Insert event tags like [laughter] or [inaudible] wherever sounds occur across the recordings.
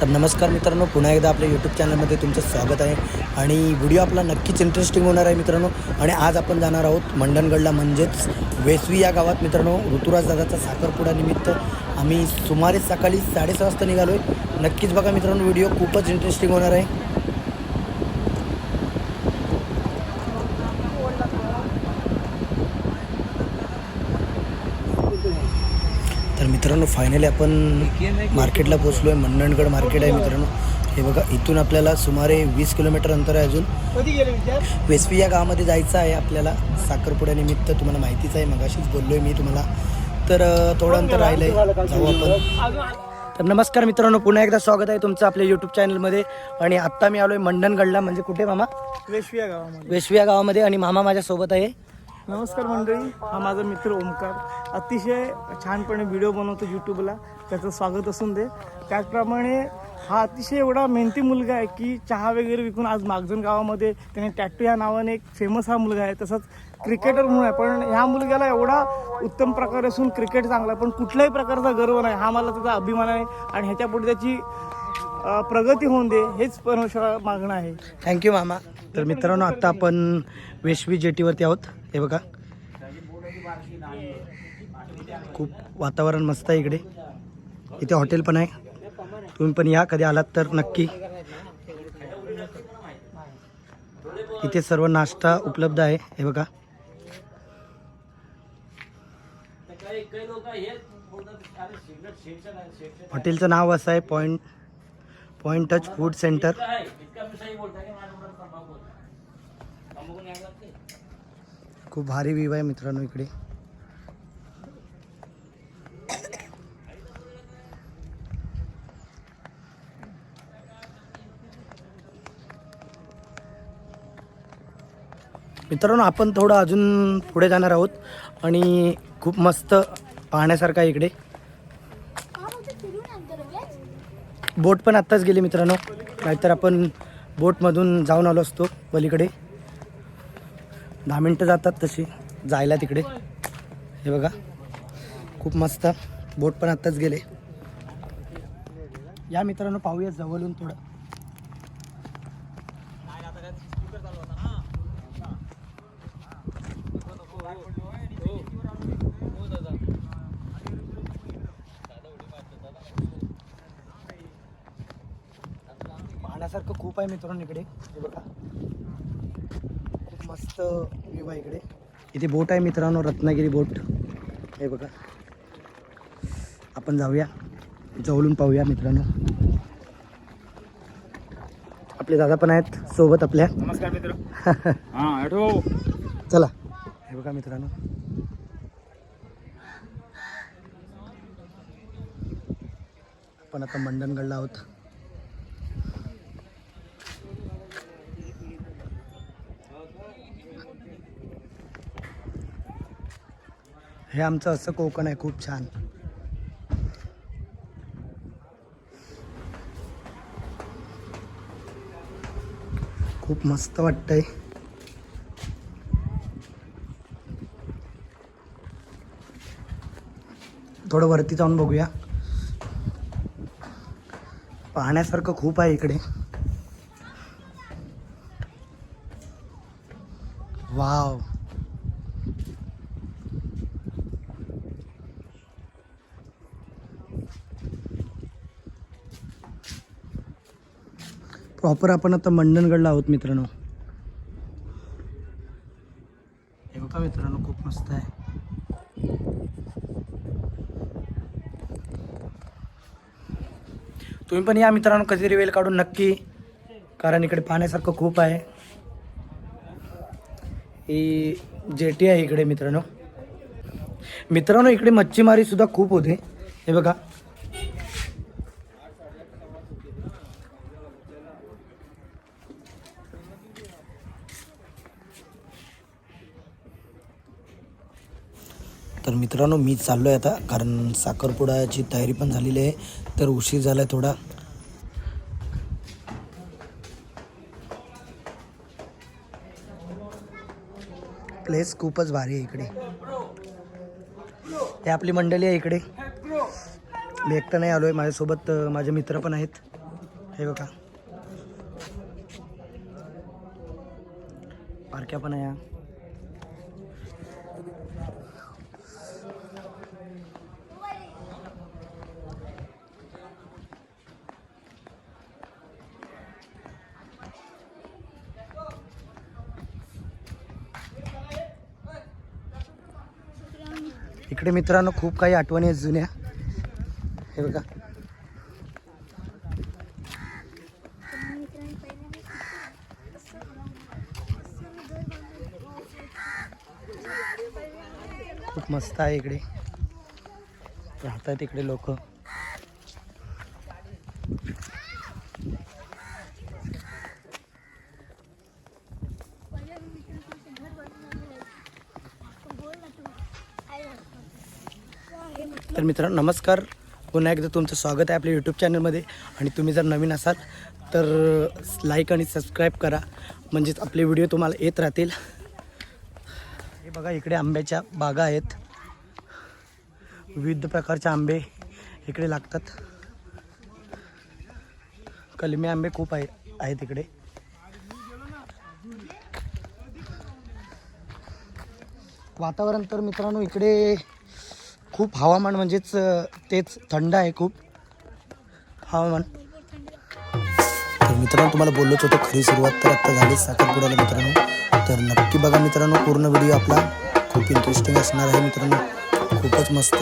तर नमस्कार मित्रांनो पुन्हा एकदा आपल्या यूट्यूब चॅनलमध्ये तुमचं स्वागत आहे. आणि व्हिडिओ आपला नक्कीच इंटरेस्टिंग होणार आहे मित्रांनो. आणि आज आपण जाणार आहोत मंडणगडला म्हणजेच वेसवी या गावात मित्रांनो ऋतुराज दादाचा साखरपुडा निमित्त. आम्ही सुमारे सकाळी साडेसहा वाजता निघालो आहे नक्कीच बघा मित्रांनो व्हिडिओ खूपच इंटरेस्टिंग होणार आहे तर मित्रांनो फायनली आपण मार्केटला पोचलो आहे मंडणगड मार्केट आहे मित्रांनो. हे बघा इथून आपल्याला सुमारे वीस किलोमीटर अंतर आहे अजून. वेसवी या गावामध्ये जायचं आहे आपल्याला. साखरपुड्यानिमित्त तुम्हाला माहितीच आहे मगाशीच बोललो आहे मी तुम्हाला. तर थोडं अंतर राहिलं आहे जाऊ आपण. तर नमस्कार मित्रांनो पुन्हा एकदा स्वागत आहे तुमचं आपल्या यूट्यूब चॅनलमध्ये आणि आत्ता मी आलो आहे मंडणगडला. म्हणजे कुठे मामा? वेशविया गावामध्ये. वेसवी या गावामध्ये आणि मामा माझ्यासोबत आहे. नमस्कार मंडळी हा माझा मित्र ओमकार. अतिशय छानपणे व्हिडिओ बनवतो यूट्यूबला त्याचं स्वागत असून दे. त्याचप्रमाणे हा अतिशय एवढा मेहनती मुलगा आहे की चहा वगैरे विकून आज मागजन गावामध्ये त्याने टॅटू या नावाने एक फेमस हा मुलगा आहे. तसंच क्रिकेटर म्हणून आहे. पण ह्या मुलग्याला एवढा उत्तम प्रकारे असून क्रिकेट चांगला आहे. पण कुठल्याही प्रकारचा गर्व नाही. हा मला त्याचा अभिमान आहे आणि ह्याच्यापुढे त्याची प्रगती होऊन दे हेच परमेश्वर मागणं आहे. थँक्यू मामा. तर मित्रांनो आत्ता आपण वेशवी जेटीवरती आहोत. हे बघा. खूप वातावरण मस्त आहे इकडे. इथे हॉटेल पण आहे. तुम्ही पण या कधी आलात तर नक्की. इथे सर्व नाश्ता उपलब्ध आहे. हे बघा. हॉटेलचं नाव असं आहे point point touch food centre. खूप भारी व्ह्यू आहे मित्रांनो इकडे. मित्रांनो आपण थोडं अजून पुढे जाणार आहोत आणि खूप मस्त पाहण्यासारखं आहे इकडे. बोट पण आत्ताच गेली मित्रांनो. नाहीतर आपण बोटमधून जाऊन आलो असतो पलीकडे. दहा मिनटं जातात तशी जायला तिकडे. हे बघा खूप मस्त बोट पण आत्ताच गेले. या मित्रांनो पाहूया जवळून थोडं. पाहण्यासारखं खूप आहे मित्रांनो इकडे. हे बघा. मस्त व्ह्यू आहे इकडे. इथे बोट आहे मित्रांनो रत्नागिरी बोट. हे बघा. आपण जाऊया. जवळून पाहूया मित्रांनो. आपले दादा पण आहेत सोबत आपल्या. नमस्कार मित्र. [laughs] हां चला. हे बघा मित्रांनो. आपण आता मंडणगडला आहोत. हे आमचं असं कोकण आहे खूप छान. खूप मस्त वाटतंय. थोडं वरती जाऊन बघूया. पाहण्यासारखं खूप आहे इकडे. प्रॉपर आपण आता मंडणगडला आहोत मित्रांनो. हे बघा मित्रांनो खूप मस्त आहे. तुम्ही पण या मित्रांनो कधीतरी वेळ काढून नक्की. कारण इकडे पाहण्यासारखं खूप आहे. ही जेटी आहे इकडे मित्रांनो. मित्रांनो इकडे मच्छीमारी सुद्धा खूप होते. हे बघा. तर मित्रांनो मी चाललो आहे आता कारण साखरपुड्याची तयारी पण झालेली आहे. तर उशीर झाला आहे थोडा. प्लेस खूपच भारी आहे इकडे. हे आपली मंडळी आहे इकडे. मी एकटा नाही आलो आहे माझ्यासोबत माझे मित्र पण आहेत. हे बघा. पारख्या पण आहे. इकडे मित्रांनो खूप काही आठवणी आहेत जुन्या. हे बघा. खूप मस्त आहे इकडे. राहतात इकडे लोक तर मित्रांनो नमस्कार. पुन्हा एकदा तुमचं स्वागत आहे आपल्या यूट्यूब चॅनलमध्ये आणि तुम्ही जर नवीन असाल तर लाईक आणि सबस्क्राईब करा. म्हणजेच आपले व्हिडिओ तुम्हाला येत राहतील. हे बघा इकडे आंब्याच्या बागा आहेत. विविध प्रकारचे आंबे इकडे लागतात. कलमी आंबे खूप आहे आहेत इकडे. वातावरण तर मित्रांनो इकडे खूप हवामान म्हणजेच तेच थंड आहे खूप. हवामान. तर मित्रांनो तुम्हाला बोललोच होतो खरी सुरुवात तर आत्ता झाली साखरपुड्याला मित्रांनो. तर नक्की बघा मित्रांनो पूर्ण व्हिडिओ आपला खूप इंटरेस्टिंग असणार आहे मित्रांनो. खूपच मस्त.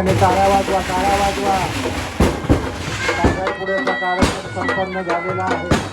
जोराने टाळ्या वाजवा टाळ्या वाजवा. पुढे प्रकार संपन्न झालेला आहे.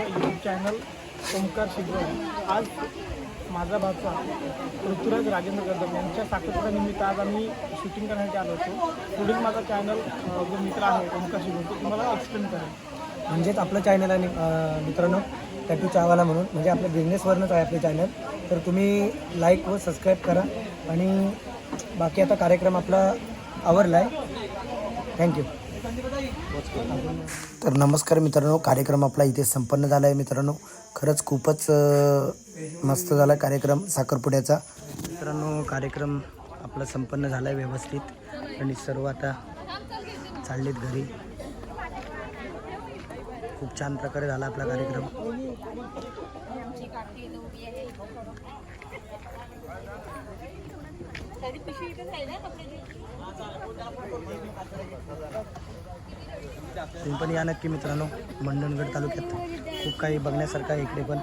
यूट्यूब चॅनल ओंकार शिगवण आज माझा भाचा ऋतुराज राजेंद्र कदम यांच्या साखरपुड्यानिमित्त आज आम्ही शूटिंग करण्यासाठी आलो होतो. पुढील माझा चॅनल जो मित्र आहे ओंकार शिगवण तो तुम्हाला एक्सप्लेन करेल. म्हणजेच आपलं चॅनल आहे मित्रांनो टॅटू चावाला म्हणून. म्हणजे आपल्या बिझनेसवरनंच आहे आपलं चॅनल तर तुम्ही लाईक व सबस्क्राईब करा. आणि बाकी आता कार्यक्रम आपला आवरला आहे थँक्यू तर नमस्कार मित्रांनो कार्यक्रम आपला इथे संपन्न झाला आहे मित्रांनो. खरंच खूपच मस्त झाला कार्यक्रम साखरपुड्याचा मित्रांनो कार्यक्रम आपला संपन्न झाला आहे व्यवस्थित. आणि सर्व आता चाललेत घरी. खूप छान प्रकारे झाला आपला कार्यक्रम. तुम्ही पण या नक्की मित्रांनो. मंडणगड तालुक्यात खूप काही बघण्यासारखं आहे इकडे पण.